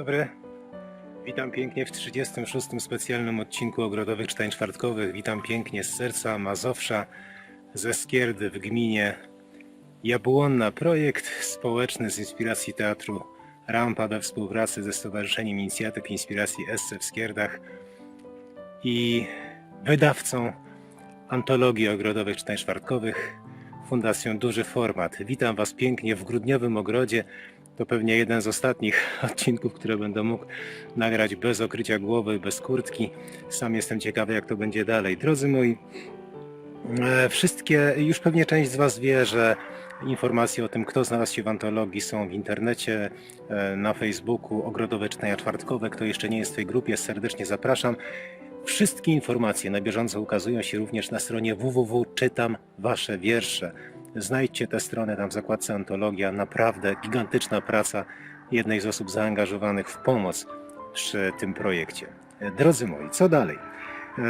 dobry. Witam pięknie w 36. specjalnym odcinku Ogrodowych Czytań Czwartkowych. Witam pięknie z serca Mazowsza, ze Skierdy w gminie Jabłonna. Projekt społeczny z inspiracji teatru Rampa we współpracy ze Stowarzyszeniem Inicjatyw Inspiracji Esse w Skierdach i wydawcą Antologii Ogrodowych Czytań Czwartkowych Fundacją Duży Format. Witam Was pięknie w grudniowym ogrodzie. To pewnie jeden z ostatnich odcinków, które będę mógł nagrać bez okrycia głowy, bez kurtki. Sam jestem ciekawy, jak to będzie dalej. Drodzy moi, e, wszystkie, już pewnie część z Was wie, że informacje o tym, kto znalazł się w antologii są w internecie, e, na Facebooku, Ogrodowe Czytania Czwartkowe. Kto jeszcze nie jest w tej grupie, serdecznie zapraszam. Wszystkie informacje na bieżąco ukazują się również na stronie www.czytam wasze wiersze. Znajdźcie tę stronę tam w zakładce Antologia. Naprawdę gigantyczna praca jednej z osób zaangażowanych w pomoc przy tym projekcie. Drodzy moi, co dalej? E,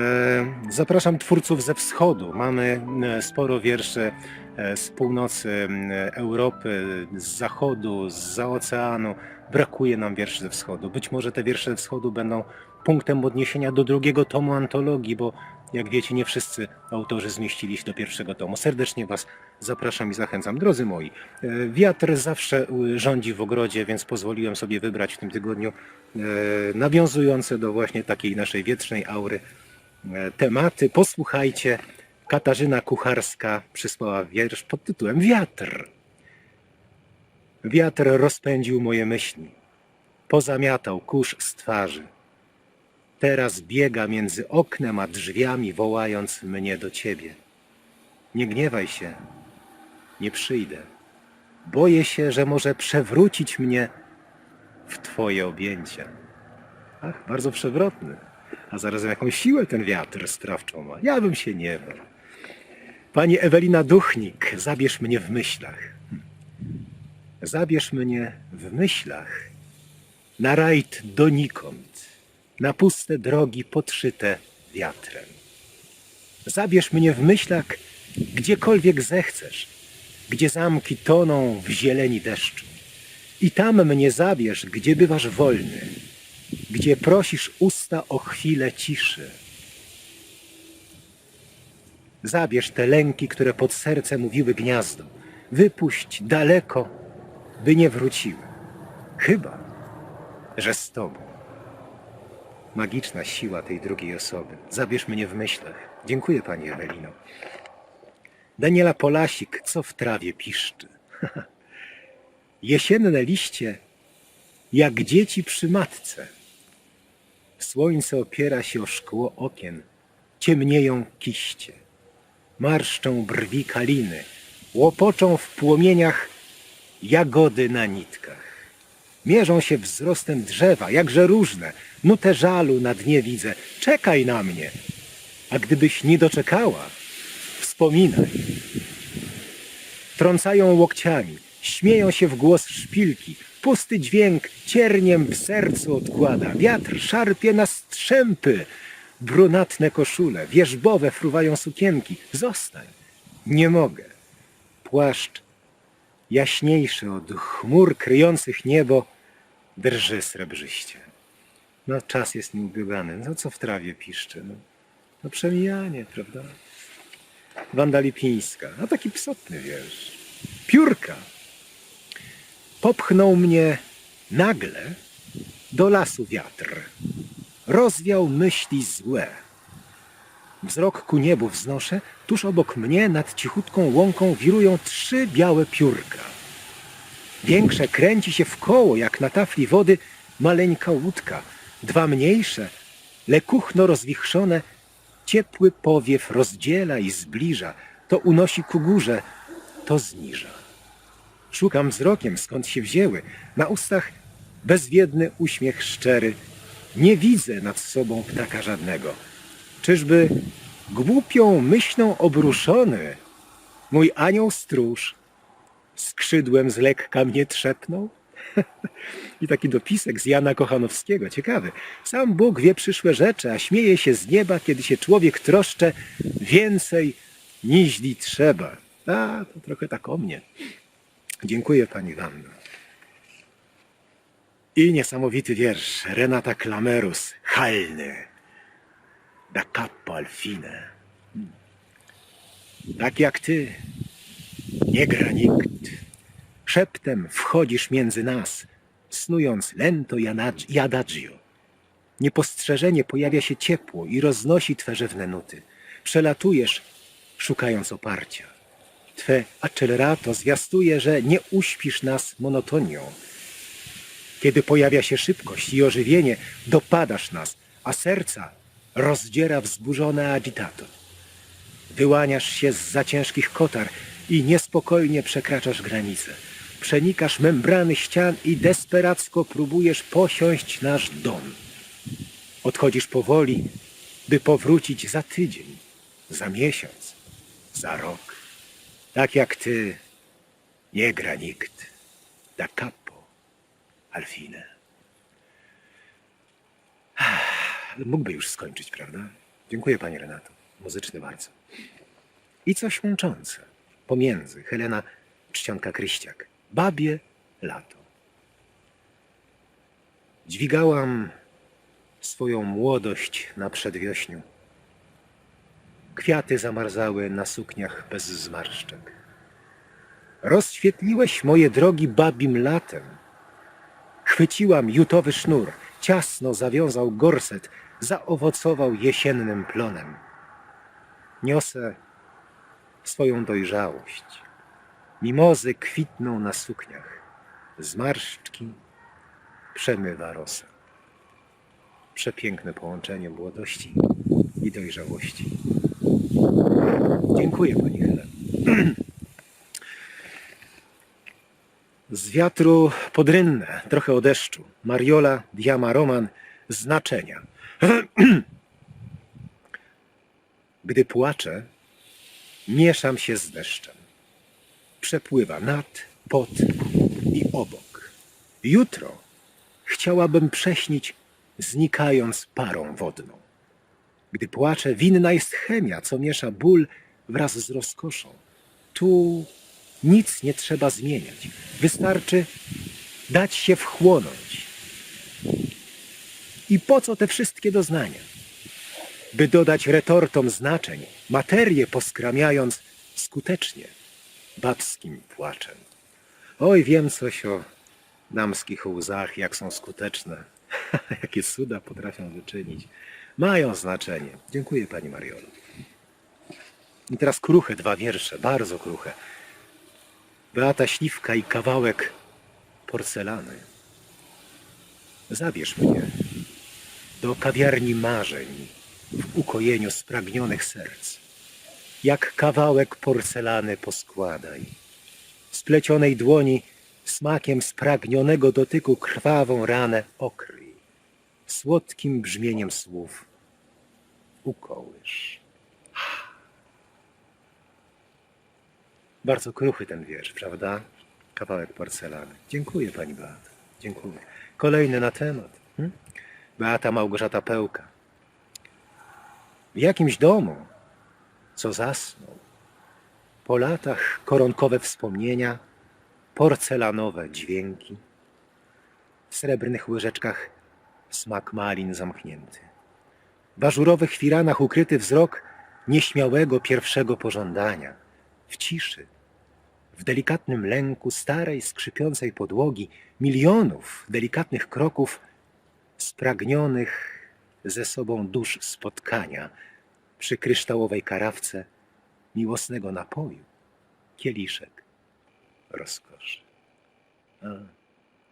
Zapraszam twórców ze wschodu. Mamy e, sporo wierszy e, z północy Europy, z zachodu, z oceanu. Brakuje nam wierszy ze wschodu. Być może te wiersze ze wschodu będą punktem odniesienia do drugiego tomu antologii, bo jak wiecie, nie wszyscy autorzy zmieścili się do pierwszego tomu. Serdecznie Was zapraszam i zachęcam. Drodzy moi, e, wiatr zawsze e, rządzi w ogrodzie, więc pozwoliłem sobie wybrać w tym tygodniu e, nawiązujące do właśnie takiej naszej wietrznej aury tematy. Posłuchajcie, Katarzyna Kucharska przysłała wiersz pod tytułem Wiatr. Wiatr rozpędził moje myśli, pozamiatał kurz z twarzy. Teraz biega między oknem a drzwiami, wołając mnie do ciebie. Nie gniewaj się, nie przyjdę. Boję się, że może przewrócić mnie w twoje objęcia. Ach, bardzo przewrotny. A zarazem jaką siłę ten wiatr sprawczą ma. Ja bym się nie bał. Pani Ewelina Duchnik, zabierz mnie w myślach. Hm. Zabierz mnie w myślach na rajd donikąd, na puste drogi podszyte wiatrem. Zabierz mnie w myślach gdziekolwiek zechcesz, gdzie zamki toną w zieleni deszczu. I tam mnie zabierz, gdzie bywasz wolny, gdzie prosisz usta o chwilę ciszy. Zabierz te lęki, które pod serce mówiły gniazdo. Wypuść daleko, by nie wróciły. Chyba, że z tobą. Magiczna siła tej drugiej osoby. Zabierz mnie w myślach. Dziękuję pani Ewelino. Daniela Polasik, co w trawie piszczy. Jesienne liście, jak dzieci przy matce. Słońce opiera się o szkło okien, ciemnieją kiście. Marszczą brwi kaliny, łopoczą w płomieniach jagody na nitkach. Mierzą się wzrostem drzewa, jakże różne. Nutę żalu na dnie widzę. Czekaj na mnie. A gdybyś nie doczekała, wspominaj. Trącają łokciami, śmieją się w głos szpilki. Pusty dźwięk cierniem w sercu odkłada. Wiatr szarpie na strzępy. Brunatne koszule, wierzbowe fruwają sukienki. Zostań. Nie mogę. Płaszcz jaśniejszy od chmur kryjących niebo, drży srebrzyście. No czas jest nieubiegany. No co w trawie piszczy? No, no przemijanie, prawda? Wanda Lipińska. No taki psotny wiersz. Piórka. Popchnął mnie nagle do lasu wiatr. Rozwiał myśli złe. Wzrok ku niebu wznoszę, tuż obok mnie nad cichutką łąką wirują trzy białe piórka. Większe kręci się w koło, jak na tafli wody, maleńka łódka. Dwa mniejsze, lekuchno rozwichrzone, ciepły powiew rozdziela i zbliża, to unosi ku górze, to zniża. Szukam wzrokiem, skąd się wzięły, na ustach bezwiedny uśmiech szczery. Nie widzę nad sobą ptaka żadnego. Czyżby głupią myślą obruszony mój anioł stróż skrzydłem z lekka mnie trzepnął? I taki dopisek z Jana Kochanowskiego, ciekawy. Sam Bóg wie przyszłe rzeczy, a śmieje się z nieba, kiedy się człowiek troszcze więcej niźli trzeba. A, to trochę tak o mnie. Dziękuję pani Wanno. I niesamowity wiersz Renata Klamerus, Halny, da capo al fine. Tak jak ty, nie gra nikt. Szeptem wchodzisz między nas, snując lento i adagio. Niepostrzeżenie pojawia się ciepło i roznosi twe rzewne nuty. Przelatujesz, szukając oparcia. Twe accelerato zwiastuje, że nie uśpisz nas monotonią. Kiedy pojawia się szybkość i ożywienie, dopadasz nas, a serca rozdziera wzburzone agitato. Wyłaniasz się z za ciężkich kotar i niespokojnie przekraczasz granice. Przenikasz membrany ścian i desperacko próbujesz posiąść nasz dom. Odchodzisz powoli, by powrócić za tydzień, za miesiąc, za rok. Tak jak ty, nie gra nikt. Da capo, Alfine. Mógłby już skończyć, prawda? Dziękuję, Pani Renato. Muzyczny bardzo. I coś łączące. Pomiędzy Helena Czcionka Kryściak. Babie lato. Dźwigałam swoją młodość na przedwiośniu. Kwiaty zamarzały na sukniach bez zmarszczek. Rozświetliłeś moje drogi babim latem. Chwyciłam jutowy sznur, ciasno zawiązał gorset, zaowocował jesiennym plonem. Niosę swoją dojrzałość. Mimozy kwitną na sukniach. Zmarszczki przemywa rosa. Przepiękne połączenie młodości i dojrzałości. Dziękuję Pani Helen. Z wiatru podrynne, trochę o deszczu. Mariola, Diama, Roman, znaczenia. Gdy płaczę, mieszam się z deszczem. Przepływa nad, pod i obok. Jutro chciałabym prześnić, znikając parą wodną. Gdy płaczę, winna jest chemia, co miesza ból wraz z rozkoszą. Tu nic nie trzeba zmieniać. Wystarczy dać się wchłonąć. I po co te wszystkie doznania? By dodać retortom znaczeń, materię poskramiając skutecznie babskim płaczem. Oj, wiem coś o damskich łzach, jak są skuteczne, jakie cuda potrafią wyczynić. Mają znaczenie. Dziękuję Pani Mariolo. I teraz kruche dwa wiersze, bardzo kruche. Beata Śliwka i kawałek porcelany. Zabierz mnie do kawiarni marzeń w ukojeniu spragnionych serc. Jak kawałek porcelany poskładaj. Splecionej dłoni smakiem spragnionego dotyku krwawą ranę okryj. Słodkim brzmieniem słów ukołysz. Bardzo kruchy ten wiersz, prawda? Kawałek porcelany. Dziękuję Pani Beato. Dziękuję. Kolejny na temat. Hm? Beata Małgorzata Pełka. W jakimś domu, co zasnął, po latach koronkowe wspomnienia, porcelanowe dźwięki, w srebrnych łyżeczkach smak malin zamknięty, w ażurowych firanach ukryty wzrok nieśmiałego pierwszego pożądania, w ciszy, w delikatnym lęku starej, skrzypiącej podłogi, milionów delikatnych kroków spragnionych ze sobą dusz spotkania przy kryształowej karawce miłosnego napoju, kieliszek rozkoszy. A,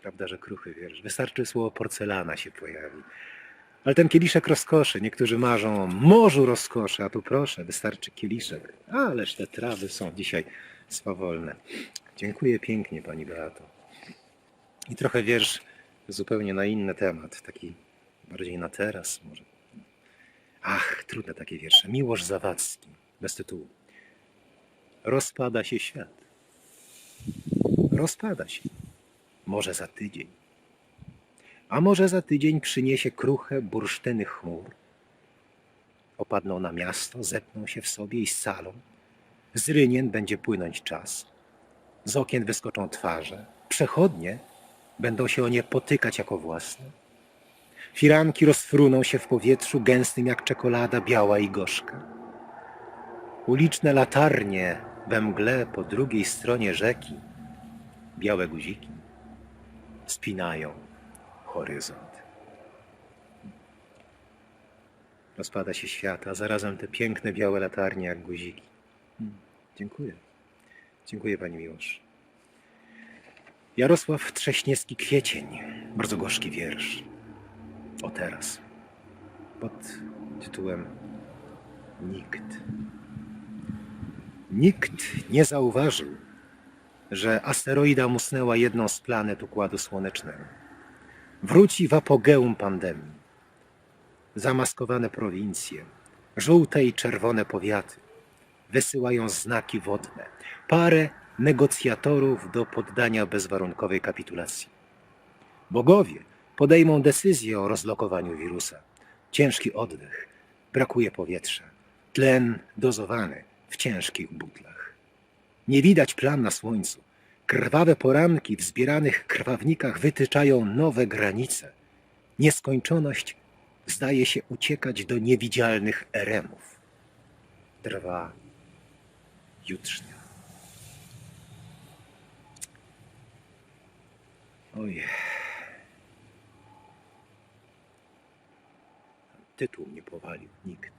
prawda, że kruchy wiersz. Wystarczy słowo porcelana się pojawi. Ale ten kieliszek rozkoszy, niektórzy marzą o morzu rozkoszy, a tu proszę, wystarczy kieliszek. Ależ te trawy są dzisiaj swawolne. Dziękuję pięknie Pani Beato. I trochę wiersz zupełnie na inny temat, taki bardziej na teraz może. Ach, trudne takie wiersze. Miłosz Zawadzki, bez tytułu. Rozpada się świat. Rozpada się. Może za tydzień. A może za tydzień przyniesie kruche bursztyny chmur. Opadną na miasto, zepną się w sobie i scalą. Z rynien będzie płynąć czas. Z okien wyskoczą twarze. Przechodnie będą się o nie potykać jako własne. Firanki rozfruną się w powietrzu gęstym jak czekolada biała i gorzka. Uliczne latarnie we mgle po drugiej stronie rzeki, białe guziki, spinają horyzont. Rozpada się świat, a zarazem te piękne białe latarnie jak guziki. Hmm, Dziękuję. Dziękuję Pani Miłosz. Jarosław Trześniewski Kwiecień. Bardzo gorzki wiersz. O teraz. Pod tytułem Nikt. Nikt nie zauważył, że asteroida musnęła jedną z planet Układu Słonecznego. Wróci w apogeum pandemii. Zamaskowane prowincje, żółte i czerwone powiaty wysyłają znaki wodne, parę negocjatorów do poddania bezwarunkowej kapitulacji. Bogowie podejmą decyzję o rozlokowaniu wirusa. Ciężki oddech, brakuje powietrza, tlen dozowany w ciężkich butlach. Nie widać plam na słońcu. Krwawe poranki w zbieranych krwawnikach wytyczają nowe granice. Nieskończoność zdaje się uciekać do niewidzialnych eremów. Trwa jutrznia. Oj. Tytuł mnie powalił. Nikt.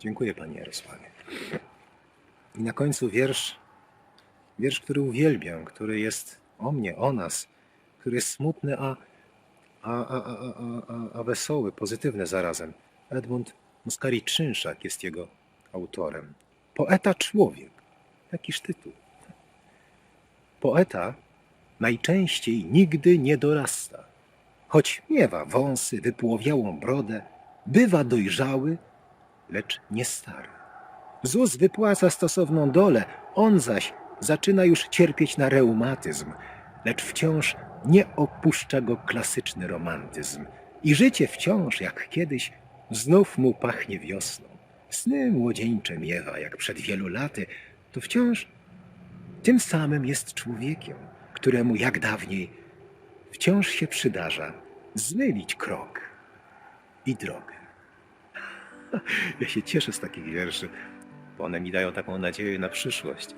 Dziękuję Panie Jarosławie. I na końcu wiersz, wiersz, który uwielbiam, który jest o mnie, o nas, który jest smutny, a, a, a, a, a, a, wesoły, pozytywny zarazem. Edmund Muskari-Czynszak jest jego autorem. Poeta człowiek. Jakiż tytuł. Poeta najczęściej nigdy nie dorasta. Choć miewa wąsy, wypłowiałą brodę, bywa dojrzały, lecz nie stary. ZUS wypłaca stosowną dolę, on zaś zaczyna już cierpieć na reumatyzm, lecz wciąż nie opuszcza go klasyczny romantyzm. I życie wciąż, jak kiedyś, znów mu pachnie wiosną. Sny młodzieńcze miewa, jak przed wielu laty, to wciąż tym samym jest człowiekiem, któremu jak dawniej wciąż się przydarza zmylić krok i drogę. Ja się cieszę z takich wierszy, bo one mi dają taką nadzieję na przyszłość.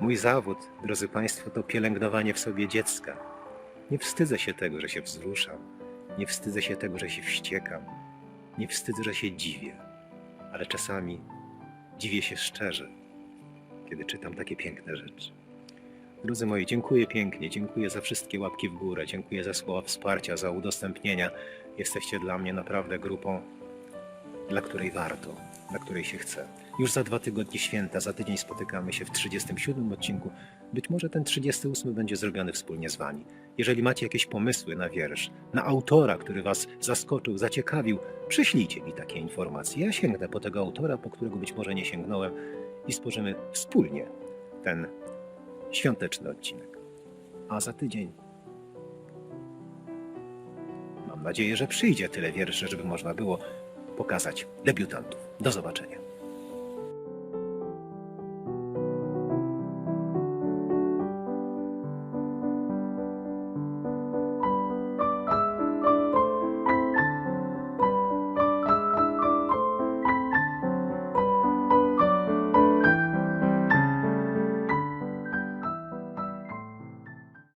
Mój zawód, drodzy Państwo, to pielęgnowanie w sobie dziecka. Nie wstydzę się tego, że się wzruszam. Nie wstydzę się tego, że się wściekam. Nie wstydzę, że się dziwię. Ale czasami dziwię się szczerze, kiedy czytam takie piękne rzeczy. Drodzy moi, dziękuję pięknie, dziękuję za wszystkie łapki w górę, dziękuję za słowa wsparcia, za udostępnienia. Jesteście dla mnie naprawdę grupą, dla której warto, dla której się chce. Już za dwa tygodnie święta, za tydzień spotykamy się w 37 odcinku. Być może ten 38 będzie zrobiony wspólnie z Wami. Jeżeli macie jakieś pomysły na wiersz, na autora, który Was zaskoczył, zaciekawił, przyślijcie mi takie informacje. Ja sięgnę po tego autora, po którego być może nie sięgnąłem i stworzymy wspólnie ten świąteczny odcinek. A za tydzień mam nadzieję, że przyjdzie tyle wierszy, żeby można było pokazać debiutantów. Do zobaczenia.